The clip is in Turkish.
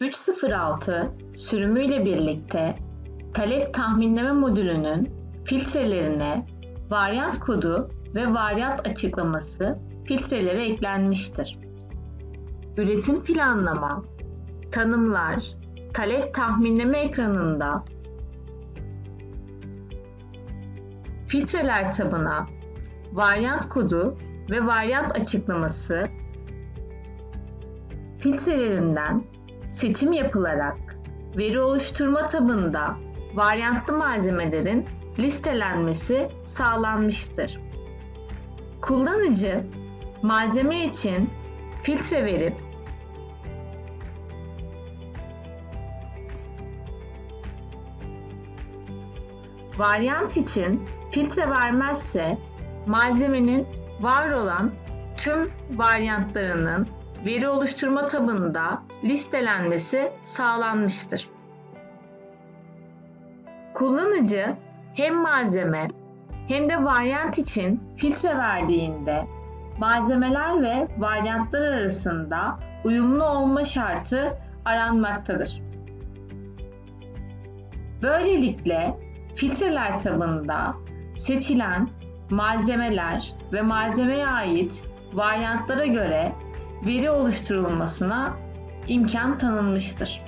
306 sürümüyle birlikte talep tahminleme modülünün filtrelerine varyant kodu ve varyant açıklaması filtrelere eklenmiştir. Üretim planlama, tanımlar, talep tahminleme ekranında filtreler tabına varyant kodu ve varyant açıklaması filtrelerinden seçim yapılarak veri oluşturma tabında varyantlı malzemelerin listelenmesi sağlanmıştır. Kullanıcı malzeme için filtre verip varyant için filtre vermezse malzemenin var olan tüm varyantlarının veri oluşturma tabında listelenmesi sağlanmıştır. Kullanıcı hem malzeme hem de varyant için filtre verdiğinde malzemeler ve varyantlar arasında uyumlu olma şartı aranmaktadır. Böylelikle filtreler tabında seçilen malzemeler ve malzemeye ait varyantlara göre veri oluşturulmasına imkan tanınmıştır.